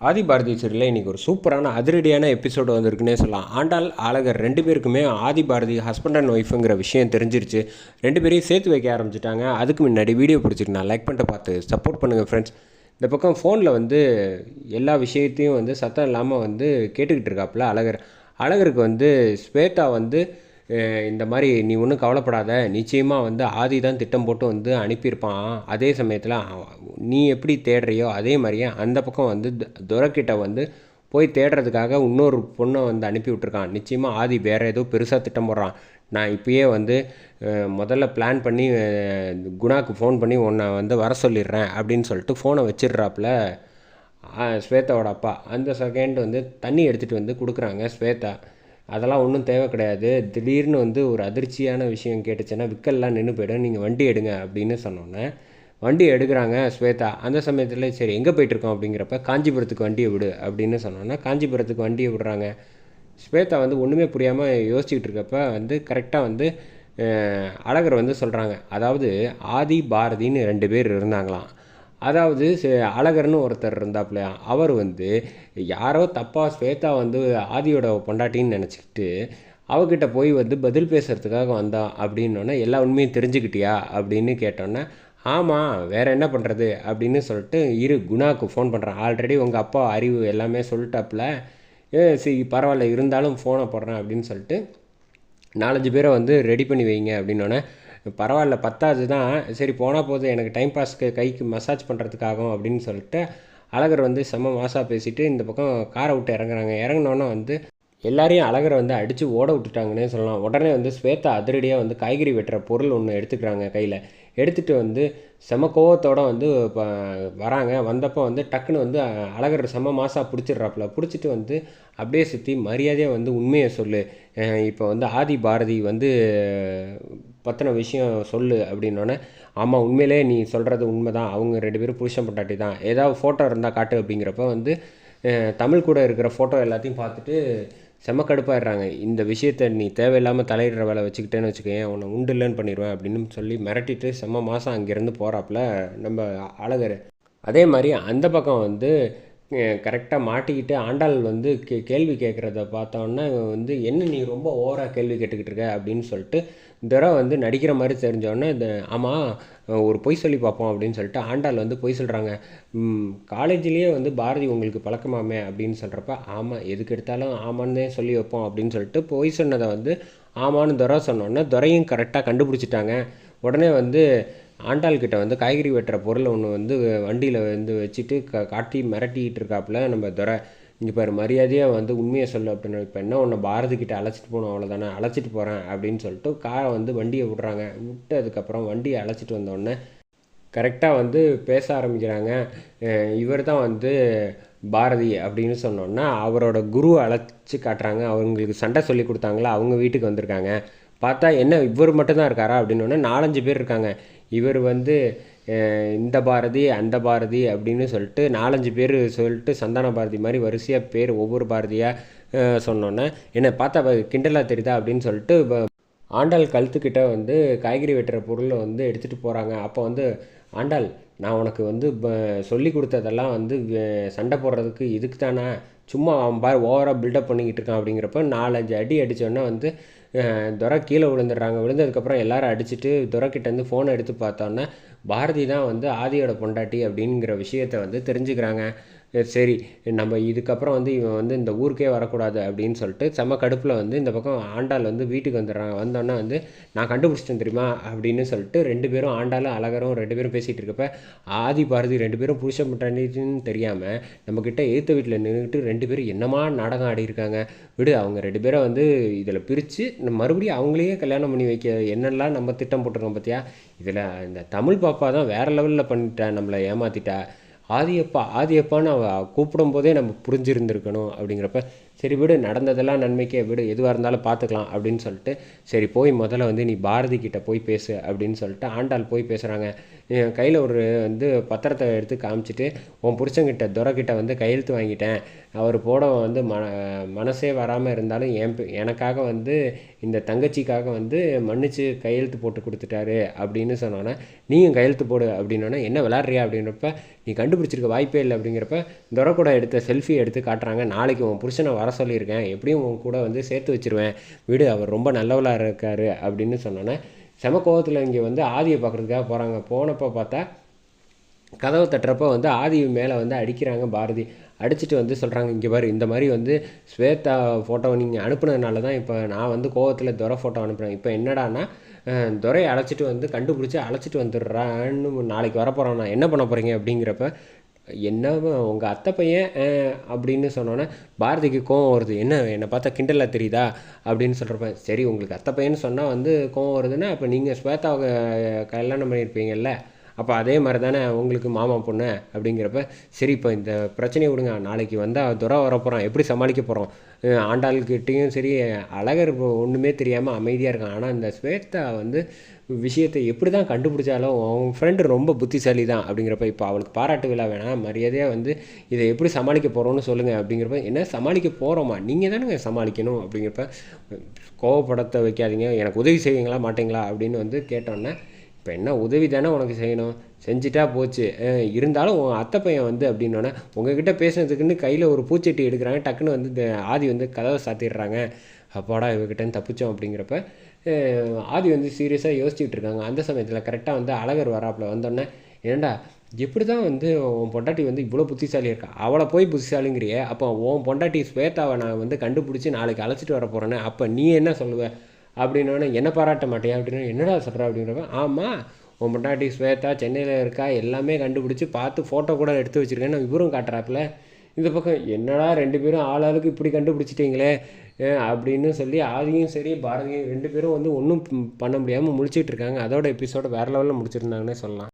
ஆதி பாரதி சீரியலில் இன்றைக்கி ஒரு சூப்பரான அதிரடியான எபிசோடு வந்திருக்குன்னே சொல்லலாம். ஆண்டாள் அழகர் ரெண்டு பேருக்குமே ஆதி பாரதி ஹஸ்பண்ட் அண்ட் ஒய்ஃபுங்கிற விஷயம் தெரிஞ்சிருச்சு. ரெண்டு பேரையும் சேர்த்து வைக்க ஆரம்பிச்சிட்டாங்க. அதுக்கு முன்னாடி வீடியோ பிடிச்சிருக்கு. நான் லைக் பண்ணிட்டு பார்த்து சப்போர்ட் பண்ணுங்கள் ஃப்ரெண்ட்ஸ் இந்த பக்கம் ஃபோனில் வந்து எல்லா விஷயத்தையும் வந்து சத்தம் இல்லாமல் வந்து கேட்டுக்கிட்டு இருக்காப்புல அழகர். அழகருக்கு வந்து ஸ்வேதா வந்து இந்த மாதிரி நீ ஒன்றும் கவலைப்படாத. நிச்சயமாக வந்து ஆதி தான் திட்டம் போட்டு வந்து அனுப்பியிருப்பான். அதே சமயத்தில் நீ எப்படி தேடுறியோ அதே மாதிரியே அந்த பக்கம் வந்து துரக்கிட்ட வந்து போய் தேடுறதுக்காக இன்னொரு பொண்ணை வந்து அனுப்பி விட்ருக்கான் நிச்சயமாக ஆதி வேறு ஏதோ பெருசாக திட்டம் போடுறான். நான் இப்பயே வந்து முதல்ல பிளான் பண்ணி குணாக்கு ஃபோன் பண்ணி உன்னை வந்து வர சொல்லிடுறேன் அப்படின்னு சொல்லிட்டு ஃபோனை வச்சிடுறாப்புல ஸ்வேதாவோட அப்பா. அந்த செகண்ட் வந்து தண்ணி எடுத்துகிட்டு வந்து கொடுக்குறாங்க ஸ்வேதா. அதெல்லாம் ஒன்றும் தேவை கிடையாது. திடீர்னு வந்து ஒரு அதிர்ச்சியான விஷயம் கேட்டுச்சுன்னா விக்கல்லாம் நின்று போயிடும். நீங்கள் வண்டி எடுங்க அப்படின்னு சொன்னோன்னே வண்டி எடுக்கிறாங்க ஸ்வேதா. அந்த சமயத்தில் சரி எங்கே போயிட்டுருக்கோம் அப்படிங்கிறப்ப காஞ்சிபுரத்துக்கு வண்டியை விடு அப்படின்னு சொன்னோன்னே காஞ்சிபுரத்துக்கு வண்டியை விடுறாங்க. ஸ்வேதா வந்து ஒன்றுமே புரியாமல் யோசிச்சுக்கிட்டு இருக்கப்ப வந்து கரெக்டாக வந்து அழகர் வந்து சொல்கிறாங்க அதாவது ஆதி பாரதின்னு ரெண்டு பேர் இருந்தாங்களாம். அதாவது சே- அழகர்னு ஒருத்தர் இருந்தாப்புலையா அவர் வந்து யாரோ தப்பாக ஸ்வேதா வந்து ஆதியோட பொண்டாட்டின்னு நினச்சிக்கிட்டு அவகிட்ட போய் வந்து பதில் பேசுகிறதுக்காக வந்தான் அப்படின்னோடனே எல்லா உண்மையும் தெரிஞ்சுக்கிட்டியா அப்படின்னு கேட்டோன்னே ஆமாம் வேறு என்ன பண்ணுறது அப்படின்னு சொல்லிட்டு இரு குணாவுக்கு ஃபோன் பண்ணுறேன் ஆல்ரெடி உங்கள் அப்பா அறிவு எல்லாமே சொல்லிட்டாப்புல. ஏ சரி பரவாயில்ல இருந்தாலும் ஃபோனை போடுறேன் அப்படின்னு சொல்லிட்டு நாலஞ்சு பேரை வந்து ரெடி பண்ணி வைங்க அப்படின்னோடனே பரவாயில்ல பத்தாது தான் சரி போனால் போதும் எனக்கு டைம் பாஸ்க்கு கைக்கு மசாஜ் பண்ணுறதுக்காகும் அப்படின்னு சொல்லிட்டு அழகர் வந்து செம்ம மாசாக பேசிட்டு இந்த பக்கம் காரை விட்டு இறங்குறாங்க. இறங்குனோன்னே வந்து எல்லாரையும் அழகரை வந்து அடித்து ஓட விட்டுட்டாங்கன்னே சொல்லலாம். உடனே வந்து ஸ்வேதா அதிரடியாக வந்து காய்கறி வெட்டுற பொருள் ஒன்று எடுத்துக்கிறாங்க கையில். எடுத்துகிட்டு வந்து செம கோவத்தோட வந்து இப்போ வராங்க. வந்தப்போ வந்து டக்குன்னு வந்து அழகர் செம மாசாக பிடிச்சிடுறாப்புல. பிடிச்சிட்டு வந்து அப்படியே சுற்றி மரியாதையாக வந்து உண்மையை சொல்லு. இப்போ வந்து ஆதி பாரதி வந்து பற்றின விஷயம் சொல்லு அப்படின்னோடனே ஆமாம் உண்மையிலே நீ சொல்கிறது உண்மை தான் அவங்க ரெண்டு பேரும் புருஷன் பொண்டாட்டி தான். ஏதாவது ஃபோட்டோ இருந்தால் காட்டு. அப்படிங்கிறப்ப வந்து தமிழ் கூட இருக்கிற ஃபோட்டோ எல்லாத்தையும் பார்த்துட்டு செம கடுப்பாயிடுறாங்க. இந்த விஷயத்த நீ தேவையில்லாமல் தலையிடுற வேலை வச்சுக்கிட்டேன்னு வச்சுக்கேன் உன்னை உண்டு இல்லைன்னு பண்ணிடுவேன் அப்படின்னு சொல்லி மிரட்டிட்டு செம்ம மாதம் அங்கேருந்து போகிறாப்புல நம்ம அழகர். அதே மாதிரி அந்த பக்கம் வந்து கரெக்டாக மாட்டிக்கிட்டு ஆண்டாள் வந்து கே கேள்வி கேட்குறத பார்த்தோன்னா வந்து என்ன நீ ரொம்ப ஓவராக கேள்வி கேட்டுக்கிட்டு இருக்க? அப்படின்னு சொல்லிட்டு தடவை வந்து நடிக்கிற மாதிரி தெரிஞ்சோடனே இந்த ஆமாம் ஒரு பொய் சொல்லி பார்ப்போம் அப்படின்னு சொல்லிட்டு ஆண்டாள் வந்து பொய் சொல்கிறாங்க காலேஜ்லேயே வந்து பாரதி உங்களுக்கு பழக்கமாமே? அப்படின்னு சொல்கிறப்ப ஆமாம் எதுக்கு எடுத்தாலும் ஆமான்னே சொல்லி வைப்போம் அப்படின்னு சொல்லிட்டு பொய் சொன்னதை வந்து ஆமான்னு துரை சொன்னோன்னே துரையும் கரெக்டாக கண்டுபிடிச்சிட்டாங்க. உடனே வந்து ஆண்டாள் கிட்ட வந்து காய்கறி வெட்டுற பொருளை ஒன்று வந்து வண்டியில் வந்து வச்சுட்டு க காட்டி மிரட்டிக்கிட்டு இருக்காப்புல நம்ம துரை. இங்கே பாரு மரியாதையாக வந்து உண்மையை சொல்லு அப்படின்னு இப்போ என்ன உன்னை பாரதி கிட்டே அழைச்சிட்டு போகணும் அவ்வளோதானே அழைச்சிட்டு போகிறேன் அப்படின்னு சொல்லிட்டு காரை வந்து வண்டியை விட்றாங்க. விட்டதுக்கப்புறம் வண்டியை அழைச்சிட்டு வந்தோடனே கரெக்டாக வந்து பேச ஆரம்பிக்கிறாங்க. இவர் தான் வந்து பாரதி அப்படின்னு சொன்னோன்னா அவரோட குருவை அழைச்சி காட்டுறாங்க. அவங்களுக்கு சண்டை சொல்லி கொடுத்தாங்களா? அவங்க வீட்டுக்கு வந்திருக்காங்க. பார்த்தா என்ன இவர் மட்டும்தான் இருக்காரா அப்படின்னோடனே நாலஞ்சு பேர் இருக்காங்க. இவர் வந்து இந்த பாரதி அந்த பாரதி அப்படின்னு சொல்லிட்டு நாலஞ்சு பேர் சொல்லிட்டு சந்தான பாரதி மாதிரி வரிசையாக பேர் ஒவ்வொரு பாரதியாக சொன்னோன்னே என்ன பார்த்தா கிண்டலாக தெரியுதா? அப்படின்னு சொல்லிட்டு ஆண்டாள் கழுத்துக்கிட்ட வந்து காய்கறி வெட்டுற பொருளை வந்து எடுத்துகிட்டு போகிறாங்க அப்போ வந்து ஆண்டாள் நான் உனக்கு வந்து சொல்லி கொடுத்ததெல்லாம் வந்து சண்டை போடுறதுக்கு இதுக்கு தானே? சும்மா அவன் பாரு ஓவராக பில்டப் பண்ணிக்கிட்டு இருக்கான். அப்படிங்கிறப்ப நாலஞ்சு அடி அடித்தோடனே வந்து துரை கீழே விழுந்துடுறாங்க. விழுந்ததுக்கப்புறம் எல்லாரும் அடிச்சுட்டு துரைக்கிட்டேருந்து ஃபோனை எடுத்து பார்த்தோன்னே பாரதி தான் வந்து ஆதியோட பொண்டாட்டி அப்படிங்கிற விஷயத்த வந்து தெரிஞ்சுக்கிறாங்க. சரி நம்ம இதுக்கப்புறம் வந்து இவன் வந்து இந்த ஊருக்கே வரக்கூடாது அப்படின்னு சொல்லிட்டு செம்ம கடுப்பில் வந்து இந்த பக்கம் ஆண்டாள் வந்து வீட்டுக்கு வந்துடுறாங்க. வந்தோடனே வந்து நான் கண்டுபிடிச்சிட்டேன் தெரியுமா? அப்படின்னு சொல்லிட்டு ரெண்டு பேரும் ஆண்டாளும் அழகரும் ரெண்டு பேரும் பேசிகிட்டு இருக்கப்ப ஆதி பாரதி ரெண்டு பேரும் புருஷ முட்டாண்டின்னு தெரியாமல் நம்மக்கிட்ட எய்த்த வீட்டில் நின்றுட்டு ரெண்டு பேரும் என்னமா நாடகம் ஆடி இருக்காங்க? விடு அவங்க ரெண்டு பேரும் வந்து இதில் பிரித்து மறுபடியும் அவங்களையே கல்யாணம் பண்ணி வைக்க என்னெல்லாம் நம்ம திட்டம் போட்டிருக்கோம் பார்த்தியா இதில் இந்த தமிழ் பாப்பா தான் வேறு லெவலில் பண்ணிட்டா நம்மளை ஏமாற்றிட்டா ஆதியப்பா ஆதியப்பான்னு அவ கூப்பிடும் போதே நம்ம புரிஞ்சிருந்திருக்கணும் அப்படிங்கிறப்ப சரி விடு நடந்ததெல்லாம் நன்மைக்கே விடு எதுவாக இருந்தாலும் பார்த்துக்கலாம் அப்படின்னு சொல்லிட்டு சரி போய் முதல்ல வந்து நீ பாரதி கிட்ட போய் பேசு அப்படின்னு சொல்லிட்டு ஆண்டாள் போய் பேசுகிறாங்க கையில் ஒரு வந்து பத்திரத்தை எடுத்து காமிச்சிட்டு உன் புருஷங்கிட்ட துரைக்கிட்ட வந்து கையெழுத்து வாங்கிட்டேன். அவர் போட வந்து மன மனசே வராமல் இருந்தாலும் என் பே- எனக்காக வந்து இந்த தங்கச்சிக்காக வந்து மன்னிச்சு கையெழுத்து போட்டு கொடுத்துட்டாரு அப்படின்னு சொன்னோன்னே நீயும் கையெழுத்து போடு அப்படின்னோடனே என்ன விளாட்றியா அப்படின்றப்ப நீ கண்டுபிடிச்சிருக்க வாய்ப்பே இல்லை அப்படிங்கிறப்ப துரை கூட எடுத்த செல்ஃபி எடுத்து காட்டுறாங்க. நாளைக்கு உன் புருஷனை வர வர சொல்லியிருக்கேன். எப்படியும் உன் கூட வந்து சேர்த்து வச்சிருவேன். வீடு அவர் ரொம்ப நல்லவளாக இருக்காரு அப்படின்னு சொன்னோன்னே செம கோவத்தில் இங்கே வந்து ஆதியை பார்க்குறதுக்காக போகிறாங்க போனப்போ பார்த்தா கதவை தட்டுறப்ப வந்து ஆதி மேலே வந்து அடிக்கிறாங்க பாரதி. அடிச்சுட்டு வந்து சொல்கிறாங்க இங்கே பாரு இந்த மாதிரி வந்து ஸ்வேதா ஃபோட்டோவை நீங்கள் அனுப்புனதுனால தான் இப்போ நான் வந்து கோவத்தில் துரை ஃபோட்டோ அனுப்புகிறேன் இப்போ என்னடான்னா துரையை அழைச்சிட்டு வந்து கண்டுபிடிச்சி அழைச்சிட்டு வந்துடுறான்னு நாளைக்கு வரப்போகிறோம் நான் என்ன பண்ண போகிறீங்க அப்படிங்கிறப்ப என்ன உங்கள் அத்தை பையன் அப்படின்னு சொன்னோன்னே பாரதிக்கு கோவம் வருது. என்ன என்னை பார்த்தா கிண்டலாக தெரியுதா? அப்படின்னு சொல்கிறப்ப சரி உங்களுக்கு அத்தை பையன்னு சொன்னால் வந்து கோவம் வருதுன்னா அப்போ நீங்கள் ஸ்வேதாவை கல்யாணம் பண்ணியிருப்பீங்கல்ல? அப்போ அதே மாதிரி தானே உங்களுக்கு மாமா பொண்ணு அப்படிங்கிறப்ப சரி இப்போ இந்த பிரச்சனையை விடுங்க. நாளைக்கு வந்தால் துறை வரப்போகிறோம் எப்படி சமாளிக்க போகிறோம் ஆண்டாள்கிட்டேயும் சரி அழகர் இப்போ ஒன்றுமே தெரியாமல் அமைதியாக இருக்கான். ஆனால் இந்த ஸ்வேதா வந்து விஷயத்தை எப்படி தான் கண்டுபிடிச்சாலும் உன் ஃப்ரெண்டு ரொம்ப புத்திசாலி தான் அப்படிங்கிறப்ப இப்போ அவளுக்கு பாராட்டு விழா வேணாம் மரியாதையாக வந்து இதை எப்படி சமாளிக்க போகிறோன்னு சொல்லுங்கள் அப்படிங்கிறப்ப என்ன சமாளிக்க போகிறோமா நீங்கள் தானே சமாளிக்கணும் அப்படிங்கிறப்ப கோவப்படத்தை வைக்காதீங்க. எனக்கு உதவி செய்வீங்களா? மாட்டீங்களா? அப்படின்னு வந்து கேட்டோன்னே இப்போ என்ன உதவி தானே உனக்கு செய்யணும்? செஞ்சுட்டா போச்சு. இருந்தாலும் உன் அத்தை பையன் வந்து அப்படின்னோடனே உங்ககிட்ட பேசுனதுக்குன்னு கையில் ஒரு பூச்செட்டி எடுக்கிறாங்க. டக்குன்னு வந்து இந்த ஆதி வந்து கதவை சாத்திடுறாங்க. அப்பாடா இவகிட்டேருந்து தப்பிச்சோம் அப்படிங்கிறப்ப ஆதி வந்து சீரியஸாக யோசிச்சுட்டு இருக்காங்க. அந்த சமயத்தில் கரெக்டாக வந்து அழகர் வராப்புல வந்தோடனே ஏன்டா எப்படி தான் வந்து உன் பொண்டாட்டி வந்து இவ்வளோ புத்திசாலி இருக்கா? அவளை போய் புத்திசாலிங்கிறியே. அப்போ உன் பொண்டாட்டி ஸ்வேதாவை நான் வந்து கண்டுபிடிச்சி நாளைக்கு அழைச்சிட்டு வர போகிறேன்னு அப்போ நீ என்ன சொல்லுவ? அப்படின்னோடனே என்ன பாராட்ட மாட்டியா? அப்படின்னு என்னடா சொல்கிற அப்படிங்கிறப்ப ஆமாம் உன் பொண்டாட்டி ஸ்வேதா சென்னையில் இருக்கா எல்லாமே கண்டுபிடிச்சி பார்த்து ஃபோட்டோ கூட எடுத்து வச்சுருக்கேன்னு இவரும் காட்டுறாப்புல. இந்த பக்கம் என்னடா ரெண்டு பேரும் ஆளாளுக்கு இப்படி கண்டுபிடிச்சிட்டிங்களே? அப்படின்னு சொல்லி ஆதியும் சரி பாரதியும் ரெண்டு பேரும் வந்து ஒன்றும் பண்ண முடியாமல் முழிச்சிட்டு இருக்காங்க. அதோட எபிசோட வேறு லெவலில் முடிச்சிருந்தாங்கன்னே சொல்லலாம்.